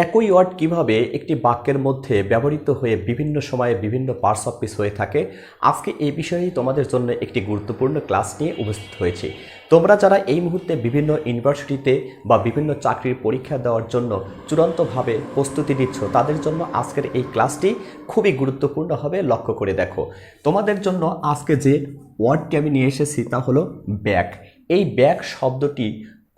একই ওয়ার্ড কীভাবে একটি বাক্যের মধ্যে ব্যবহৃত হয়ে বিভিন্ন সময়ে বিভিন্ন পার্টস অফ পিস হয়ে থাকে, আজকে এই বিষয়েই তোমাদের জন্য একটি গুরুত্বপূর্ণ ক্লাস নিয়ে উপস্থিত হয়েছি। তোমরা যারা এই মুহূর্তে বিভিন্ন ইউনিভার্সিটিতে বা বিভিন্ন চাকরির পরীক্ষা দেওয়ার জন্য চূড়ান্তভাবে প্রস্তুতি নিচ্ছ, তাদের জন্য আজকের এই ক্লাসটি খুবই গুরুত্বপূর্ণ হবে, লক্ষ্য করে দেখো। তোমাদের জন্য আজকে যে ওয়ার্ডটি আমি নিয়ে এসেছি তা হলো ব্যাক এই ব্যাক শব্দটি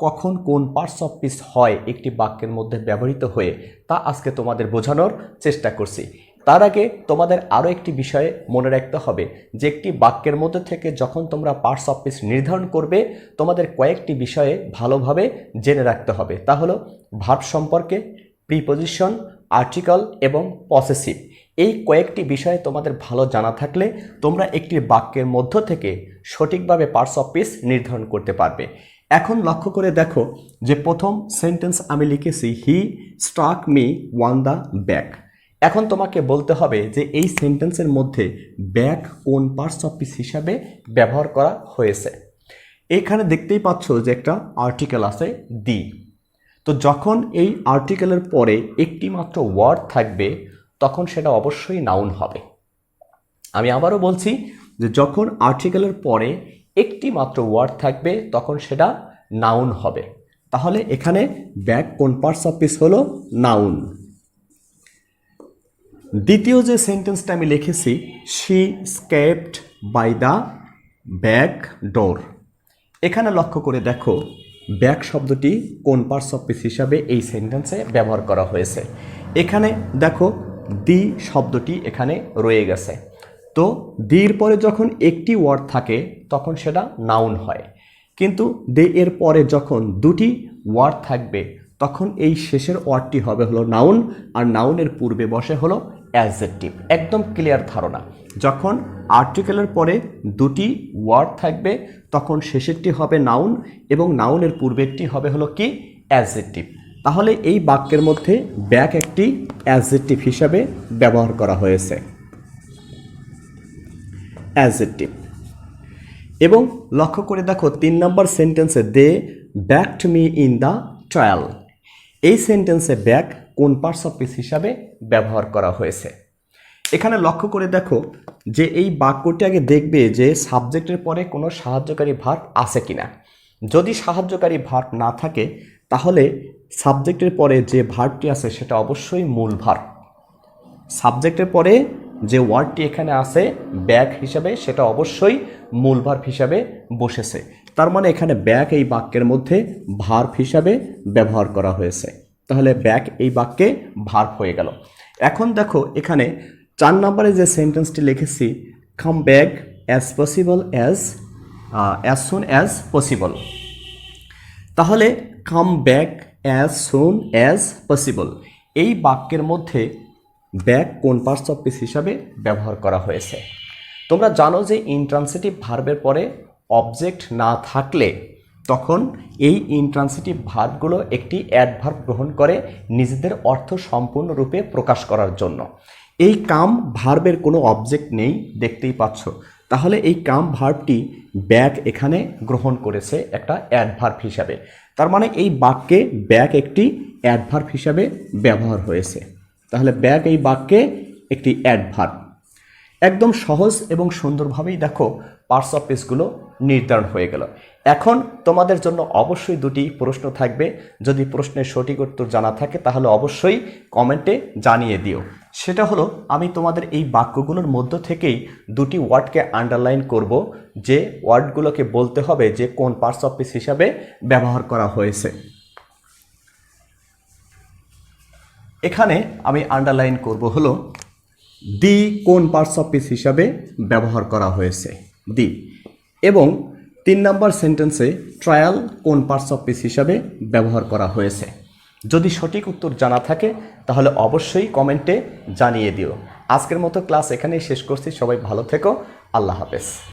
কখন কোন পার্টস অফ পিস হয় একটি বাক্যের মধ্যে ব্যবহৃত হয়ে, তা আজকে তোমাদের বোঝানোর চেষ্টা করছি। তার আগে তোমাদের আরও একটি বিষয়ে মনে রাখতে হবে, যে একটি বাক্যের মধ্যে থেকে যখন তোমরা পার্টস অফ পিস নির্ধারণ করবে, তোমাদের কয়েকটি বিষয়ে ভালোভাবে জেনে রাখতে হবে। তা হলো ভার্ব সম্পর্কে প্রিপোজিশন আর্টিকল এবং পসেসিভ এই কয়েকটি বিষয়ে তোমাদের ভালো জানা থাকলে তোমরা একটি বাক্যের মধ্য থেকে সঠিকভাবে পার্টস অফ পিস নির্ধারণ করতে পারবে। এখন লক্ষ্য করে দেখো যে প্রথম সেন্টেন্স আমি লিখেছি he struck me on the back এখন তোমাকে বলতে হবে যে এই সেন্টেন্সের মধ্যে ব্যাক কোন পার্টস অফ পিস হিসাবে ব্যবহার করা হয়েছে। এখানে দেখতেই পাচ্ছ যে একটা আর্টিকেল আছে দি তো যখন এই আর্টিকেলের পরে একটি মাত্র ওয়ার্ড থাকবে, তখন সেটা অবশ্যই নাউন হবে। আমি আবারও বলছি যে যখন আর্টিকেলের পরে একটি মাত্র ওয়ার্ড থাকবে, তখন সেটা নাউন হবে। তাহলে এখানে ব্যাক কোন পার্টস অফ পিস হলো? নাউন দ্বিতীয় যে সেন্টেন্সটা আমি লিখেছি she escaped by the back door এখানে লক্ষ্য করে দেখো ব্যাক শব্দটি কোন পার্টস অফ পিস হিসাবে এই সেন্টেন্সে ব্যবহার করা হয়েছে। এখানে দেখো দি শব্দটি এখানে রয়ে গেছে। তো দির পরে যখন একটি ওয়ার্ড থাকে, তখন সেটা নাউন হয়। কিন্তু দে এর পরে যখন দুটি ওয়ার্ড থাকবে, তখন এই শেষের ওয়ার্ডটি হবে হলো নাউন, আর নাউনের পূর্বে বসে হলো অ্যাজেক্টিভ একদম ক্লিয়ার ধারণা। যখন আর্টিকেলের পরে দুটি ওয়ার্ড থাকবে, তখন শেষেরটি হবে নাউন, এবং নাউনের পূর্বেরটি হবে হলো কি? অ্যাজেক্টিভ তাহলে এই বাক্যের মধ্যে ব্যাক একটি অ্যাজেক্টিভ হিসাবে ব্যবহার করা হয়েছে। অ্যাজেক্টিভ এবং লক্ষ্য করে দেখো, তিন নম্বর সেন্টেন্সে they back to me in the trial এই সেন্টেন্সে ব্যাক কোন পার্টস অফ পিস হিসাবে ব্যবহার করা হয়েছে? এখানে লক্ষ্য করে দেখো যে এই বাক্যটি আগে দেখবে যে সাবজেক্টের পরে কোনো সাহায্যকারী ভার্ব আছে কিনা। যদি সাহায্যকারী ভার্ব না থাকে, তাহলে সাবজেক্টের পরে যে ভার্বটি আছে, সেটা অবশ্যই মূল ভার্ব সাবজেক্টের পরে যে ওয়ার্ডটি এখানে আছে ব্যাক হিসাবে সেটা অবশ্যই মূল ভার্ব হিসাবে বসেছে। তার মানে এখানে ব্যাক এই বাক্যের মধ্যে ভার্ব হিসাবে ব্যবহার করা হয়েছে। তাহলে ব্যাক এই বাক্যে ভার্ব হয়ে গেল। এখন দেখো, এখানে চার নম্বরে যে সেন্টেন্সটি লিখেছি come back as possible as as soon as possible তাহলে come back as soon as possible এই বাক্যের মধ্যে ব্যাক কোন পার্টস অফ পিস হিসাবে ব্যবহার করা হয়েছে। তোমরা জানো যে ইন্ট্রান্সিটিভ ভার্বের পরে অবজেক্ট না থাকলে তখন এই ইন্ট্রান্সিটিভ ভার্বগুলো একটি অ্যাডভার্ব গ্রহণ করে নিজেদের অর্থ সম্পূর্ণরূপে প্রকাশ করার জন্য। এই কাম ভার্বের কোনো অবজেক্ট নেই, দেখতেই পাচ্ছ। তাহলে এই কাম ভার্বটি ব্যাক এখানে গ্রহণ করেছে একটা অ্যাডভার্ব হিসাবে। তার মানে এই বাক্যে ব্যাক একটি অ্যাডভার্ব হিসাবে ব্যবহার হয়েছে। তাহলে ব্যাক এই বাক্যে একটি অ্যাডভার্ব একদম সহজ এবং সুন্দরভাবেই দেখো পার্টস অফ পিসগুলো নির্ধারণ হয়ে গেল। এখন তোমাদের জন্য অবশ্যই দুটি প্রশ্ন থাকবে। যদি প্রশ্নের সঠিক উত্তর জানা থাকে, তাহলে অবশ্যই কমেন্টে জানিয়ে দিও। সেটা হলো, আমি তোমাদের এই বাক্যগুলোর মধ্য থেকেই দুটি ওয়ার্ডকে আন্ডারলাইন করব, যে ওয়ার্ডগুলোকে বলতে হবে যে কোন পার্টস অফ পিস হিসাবে ব্যবহার করা হয়েছে। এখানে আমি আন্ডারলাইন করব হলো দি কোন পার্টস অফ পিস হিসাবে ব্যবহার করা হয়েছে। দি। এবং তিন নম্বর সেন্টেন্সে ট্রায়াল কোন পার্টস অফ পিস হিসাবে ব্যবহার করা হয়েছে। যদি সঠিক উত্তর জানা থাকে, তাহলে অবশ্যই কমেন্টে জানিয়ে দিও। আজকের মতো ক্লাস এখানেই শেষ করছি। সবাই ভালো থেকো। আল্লাহ হাফেজ।